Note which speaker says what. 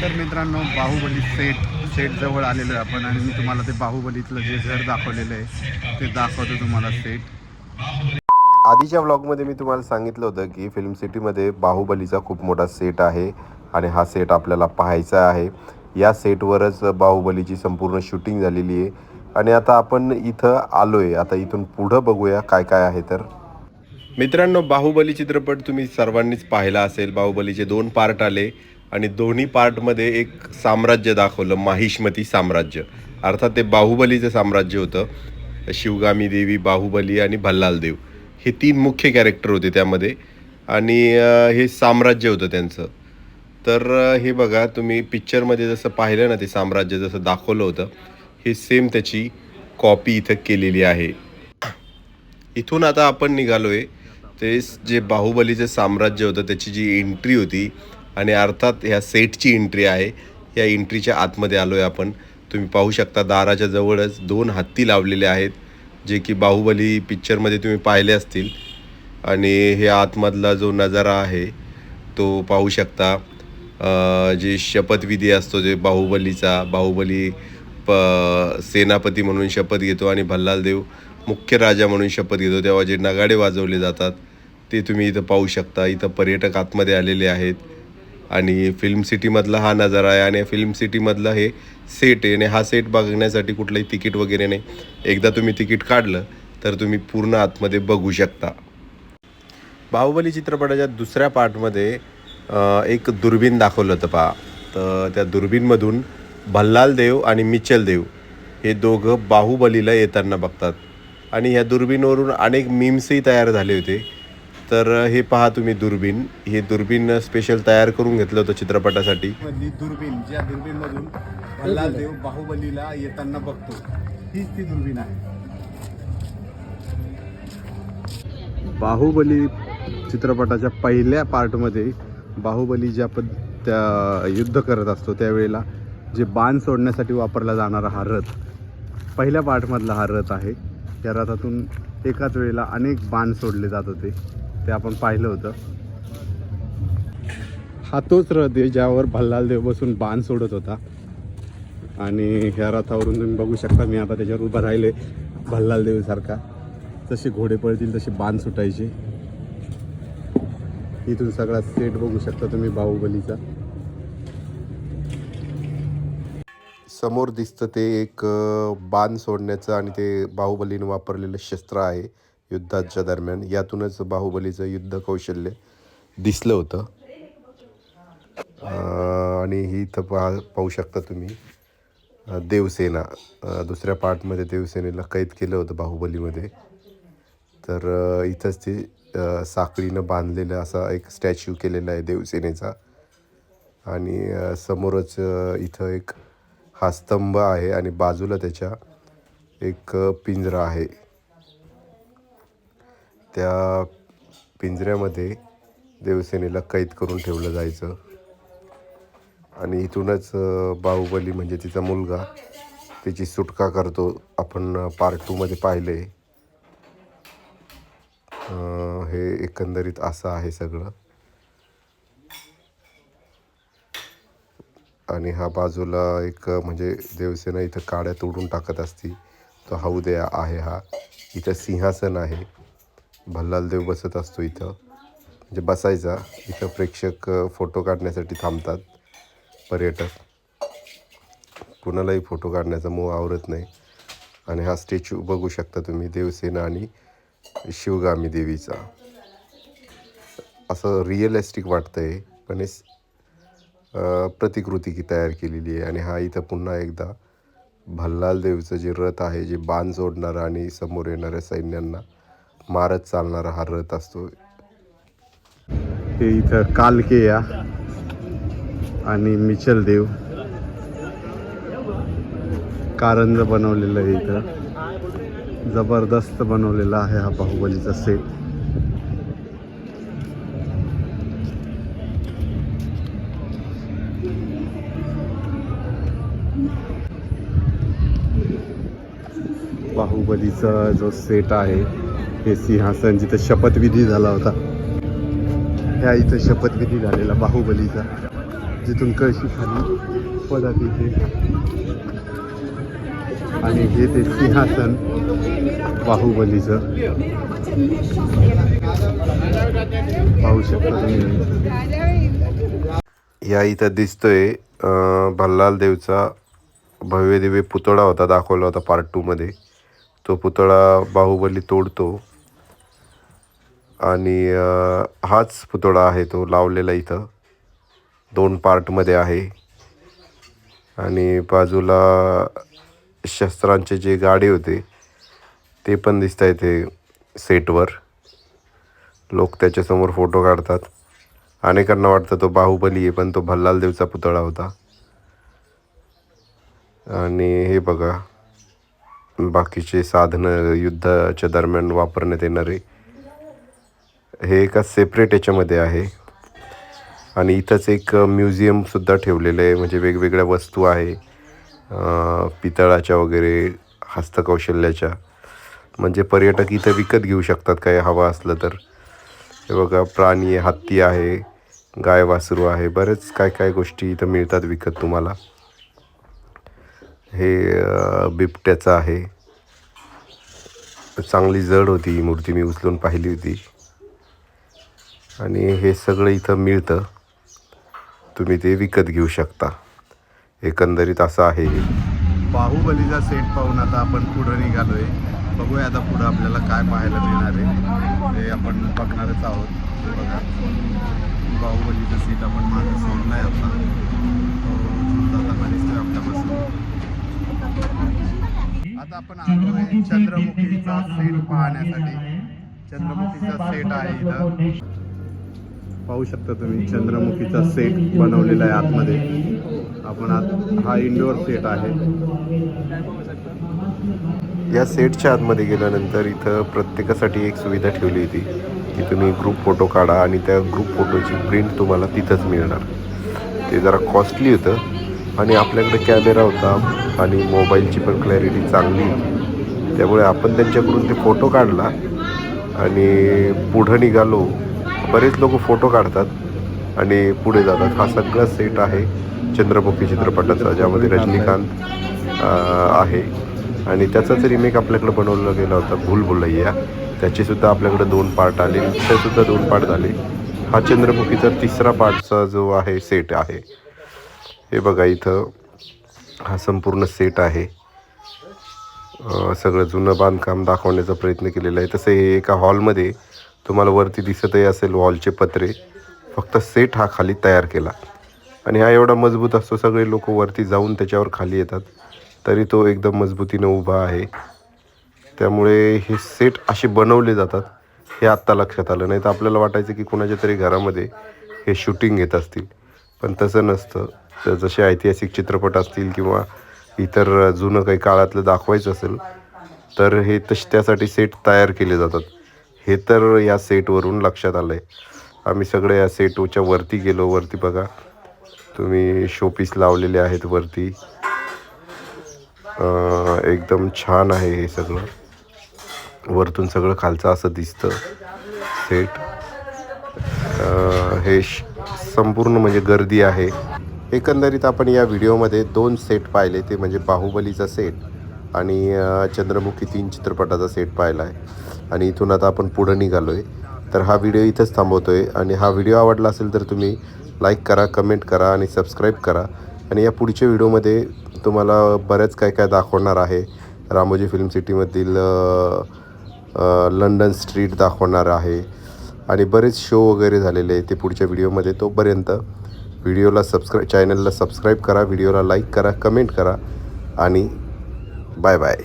Speaker 1: तर मित्रांनो बाहुबली सेट सेटजवळ आलेलो आहे आपण आणि मी तुम्हाला ते बाहुबलीतलं जे घर दाखवलेलं आहे ते दाखवतो तुम्हाला सेट.
Speaker 2: आधीच्या व्लॉगमध्ये मी तुम्हाला सांगितलं होतं की फिल्म सिटीमध्ये बाहुबलीचा खूप मोठा सेट आहे आणि हा सेट आपल्याला पाहायचा आहे. या सेटवरच बाहुबलीची संपूर्ण शूटिंग झालेली आहे. आणि आता आपण इथं आलो आहे आता इथून पुढं बघूया काय काय आहे तर. मित्रांनो बाहुबली चित्रपट तुम्ही सर्वांनीच पाहिला असेल. बाहुबलीचे दोन पार्ट आले. आणि दोन्ही पार्टमध्ये एक साम्राज्य दाखवलं माहिष्मती साम्राज्य. अर्थात ते बाहुबलीचं साम्राज्य होतं. शिवगामी देवी बाहुबली आणि भल्लाल देव. हे तीन मुख्य कॅरेक्टर होते त्यामध्ये. आणि हे साम्राज्य होतं त्यांचं. तर हे बघा तुम्ही पिक्चरमध्ये जसं पाहिलं ना ते साम्राज्य जसं दाखवलं होतं हे सेम त्याची कॉपी इथं केलेली आहे. इथून आता आपण निघालोय. ते जे बाहुबलीचं साम्राज्य होतं त्याची जी एंट्री होती आणि अर्थात ह्या सेटची एंट्री आहे. या एंट्रीच्या आतमध्ये आलो आहे आपण. तुम्ही पाहू शकता दाराच्या जवळच दोन हत्ती लावलेले आहेत जे की बाहुबली पिक्चरमध्ये तुम्ही पाहिले असतील. आणि हे आतमधला जो नजारा आहे तो पाहू शकता. जे शपथविधी असतो जे बाहुबलीचा बाहुबली प सेनापती म्हणून शपथ घेतो आणि भल्लालदेव मुख्य राजा म्हणून शपथ घेतो. तेव्हा जे नगाडे वाजवले जातात ते तुम्ही इथं पाहू शकता. इथं पर्यटक आतमध्ये आलेले आहेत. आणि फिल्म सिटीमधला हा नजारा आहे आणि फिल्म सिटीमधला हे सेट आहे. आणि हा सेट बघण्यासाठी कुठलंही तिकीट वगैरे नाही. एकदा तुम्ही तिकीट काढलं तर तुम्ही पूर्ण आतमध्ये बघू शकता. बाहुबली चित्रपटाच्या दुसऱ्या पार्टमध्ये एक दुर्बीण दाखवलं होतं पहा. तर त्या दुर्बीणमधून भल्लाल देव आणि मिचल देव हे दोघं बाहुबलीला येताना बघतात. आणि ह्या दुर्बीणवरून अनेक मीम्सही तयार झाले होते. तर हे पहा तुम्ही दुर्बीण. हे दुर्बीण स्पेशल तयार करून घेतलं होतं चित्रपटासाठी.
Speaker 1: दुर्बीण ज्या दुर्बीणमधून भल्लाल देव बाहुबलीला येताना बघतो. हीच ती दुर्बीण आहे. बाहुबली चित्रपटाच्या पहिल्या पार्टमध्ये बाहुबली ज्या पद त्या युद्ध करत असतो त्यावेळेला जे बाण सोडण्यासाठी वापरला जाणारा हा रथ पहिल्या पार्टमधला हा रथ आहे. या रथातून एकाच वेळेला अनेक बाण सोडले जात होते. ते आपण पाहिलं होतं. हा तोच रथ आहे ज्यावर भल्लालदेव बसून बाण सोडत होता. आणि ह्या रथावरून तुम्ही बघू शकता मी आता त्याच्यावर उभा राहिले भल्लालदेवीसारखा जसे घोडे पळतील तसे बाण सुटायचे. इथून सगळा सेट बघू शकता तुम्ही बाहुबलीचा.
Speaker 2: समोर दिसतं ते एक बाण सोडण्याचं आणि ते बाहुबलीनं वापरलेलं शस्त्र आहे. युद्धाच्या दरम्यान. यातूनच बाहुबलीचं युद्ध कौशल्य दिसलं होतं. आणि ही इथं पाहा पाहू शकता तुम्ही. देवसेना. दुसऱ्या पार्टमध्ये देवसेनेला कैद केलं होतं बाहुबलीमध्ये. तर इथंच ते साखळीनं बांधलेलं असा एक स्टॅच्यू केलेला आहे देवसेनेचा. आणि समोरच इथं एक हा स्तंभ आहे आणि बाजूला त्याच्या एक पिंजरा आहे. त्या पिंजऱ्यामध्ये देवसेनेला कैद करून ठेवलं जायचं. आणि इथूनच बाहुबली म्हणजे तिचा मुलगा तिची सुटका करतो आपण पार्ट टूमध्ये पाहिले. हे एकंदरीत असं आहे सगळं. आणि हा बाजूला एक म्हणजे देवसेना इथं काड्या तोडून टाकत असती. तो हौदे आहे हा. इथं सिंहासन आहे. भल्लालदेव बसत असतो इथं. म्हणजे बसायचा. इथं प्रेक्षक फोटो काढण्यासाठी थांबतात पर्यटक. कुणालाही फोटो काढण्याचा मोह आवरत नाही. आणि हा स्टॅच्यू बघू शकता तुम्ही देवसेना आणि शिवगामी देवीचा. असं रिअलिस्टिक वाटतं आहे पण हे प्रतिकृती की तयार केलेली आहे. आणि हा इथं पुन्हा एकदा भल्लालदेवचं जे रथ आहे जे बाण जोडणारं आणि समोर येणाऱ्या सैन्यांना मारत चालणारा हा रथ असतो.
Speaker 1: हे इथं कालकेया आणि मिचल देव कारंज बनवलेलं आहे इथं. जबरदस्त बनवलेला आहे हा बाहुबलीचा सेट बाहुबलीचा जो सेट आहे हे सिंहासन जिथं शपथविधी झाला होता. ह्या इथं शपथविधी झालेला बाहुबलीचा जिथून कळशी खाली पडत इथे आणि हे ते सिंहासन बाहुबलीचं. पाहू शकता तुम्ही.
Speaker 2: या इथं दिसतोय भल्लाल देवचा भव्य दिव्य पुतळा होता दाखवला होता पार्ट टूमध्ये तो पुतळा बाहुबली तोडतो. आणि हाच पुतळा आहे तो लावलेला इथं. दोन पार्टमध्ये आहे. आणि बाजूला शस्त्रांचे जे गाडे होते ते पण दिसत आहे ते सेटवर लोक त्याच्यासमोर फोटो काढतात. अनेकांना वाटतं तो बाहुबली आहे पण तो भल्लाल देवचा पुतळा होता. आणि हे बघा बाकीचे साधनं युद्धाच्या दरम्यान वापरण्यात येणारे हे एका सेपरेट याच्यामध्ये आहे. आणि इथंच एक म्युझियमसुद्धा ठेवलेलं आहे. म्हणजे वेगवेगळ्या वस्तू आहे. पितळाच्या वगैरे हस्तकौशल्याच्या. म्हणजे पर्यटक इथं विकत घेऊ शकतात काही हवं असलं तर. हे बघा प्राणी आहे हत्ती आहे गाय वासरू आहे. बरेच काय काय गोष्टी इथं मिळतात विकत तुम्हाला. हे बिबट्याचं आहे. चांगली जड होती ही मूर्ती मी उचलून पाहिली होती. आणि हे सगळं इथं मिळतं. तुम्ही ते विकत घेऊ शकता. एकंदरीत असं आहे हे.
Speaker 1: बाहुबलीचा सेट पाहून आता आपण पुढं निघालोय. बघूया आता पुढं आपल्याला काय पाहायला मिळणार आहे. ते आपण बघणारच आहोत. बघा. बाहुबलीचा सीट आपण मागे सोडलं आहे आता. आपल्यापासून आता आपण आलोय चंद्रमुखीचा सेट पाहण्यासाठी. चंद्रमुखीचा सेट आहे इथं. पाहू शकता तुम्ही चंद्रमुखीचा सेट बनवलेला आहे आतमध्ये. आपण आत हा इंडोअर सेट आहे.
Speaker 2: या सेटच्या आतमध्ये गेल्यानंतर इथं प्रत्येकासाठी एक सुविधा ठेवली होती. की तुम्ही ग्रुप फोटो काढा आणि त्या ग्रुप फोटोची प्रिंट तुम्हाला तिथंच मिळणार. ते जरा कॉस्टली होतं आणि आपल्याकडे कॅमेरा होता आणि मोबाईलची पण क्लॅरिटी चांगली होती. त्यामुळे आपण त्यांच्याकडून ते फोटो काढला आणि पुढं निघालो बरेच लोक फोटो काढतात आणि पुढे जातात. हा सगळा सेट आहे चंद्रमुखी चित्रपटाचा ज्यामध्ये रजनीकांत आहे. आणि त्याचाच रिमेक आपल्याकडे बनवला गेला होता भूल भुलैया त्याचेसुद्धा आपल्याकडे दोन पार्ट आले त्यासुद्धा दोन पार्ट झाले. हा चंद्रमुखीचा तिसरा पार्टचा जो आहे सेट आहे. हे बघा इथं हा संपूर्ण सेट आहे. सगळं जुनं बांधकाम दाखवण्याचा प्रयत्न केलेला आहे. तसं हे एका हॉलमध्ये तुम्हाला वरती दिसतही असेल वॉलचे पत्रे. फक्त सेट हा खाली तयार केला. आणि हा एवढा मजबूत असतो सगळे लोक वरती जाऊन त्याच्यावर खाली येतात. तरी तो एकदम मजबूतीनं उभा आहे. त्यामुळे हे सेट असे बनवले जातात हे आत्ता लक्षात आलं. नाही तर आपल्याला वाटायचं की कुणाच्या तरी घरामध्ये हे शूटिंग घेत असतील. पण तसं नसतं. तर जसे ऐतिहासिक चित्रपट असतील किंवा इतर जुनं काही काळातलं दाखवायचं असेल तर हे तश त्यासाठी सेट तयार केले जातात. हे तर या सेटवरून लक्षात आलं आहे आम्ही सगळे या सेटच्या वरती गेलो. वरती बघा. तुम्ही शोपीस लावलेले आहेत वरती. एकदम छान आहे हे सगळं. वरतून सगळं खालचं असं दिसतं सेट हे श- संपूर्ण म्हणजे गर्दी आहे. एकंदरीत आपण या व्हिडिओमध्ये दोन सेट पाहिले. ते म्हणजे बाहुबलीचा सेट आणि चंद्रमुखी तीन चित्रपटाचा सेट पाहिला आहे. आणि इथून आता आपण पुढं निघालो आहे तर हा व्हिडिओ इथंच थांबवतो आहे आणि हा व्हिडिओ आवडला असेल तर तुम्ही लाईक करा कमेंट करा आणि सबस्क्राईब करा. आणि या पुढच्या व्हिडिओमध्ये तुम्हाला बऱ्याच काय काय दाखवणार आहे. रामोजी फिल्म सिटीमधील लंडन स्ट्रीट दाखवणार आहे. आणि बरेच शो वगैरे झालेले आहे ते पुढच्या व्हिडिओमध्ये तोपर्यंत. व्हिडिओला सबस्क्राईब चॅनलला सबस्क्राईब करा व्हिडिओला लाईक करा कमेंट करा आणि बाय बाय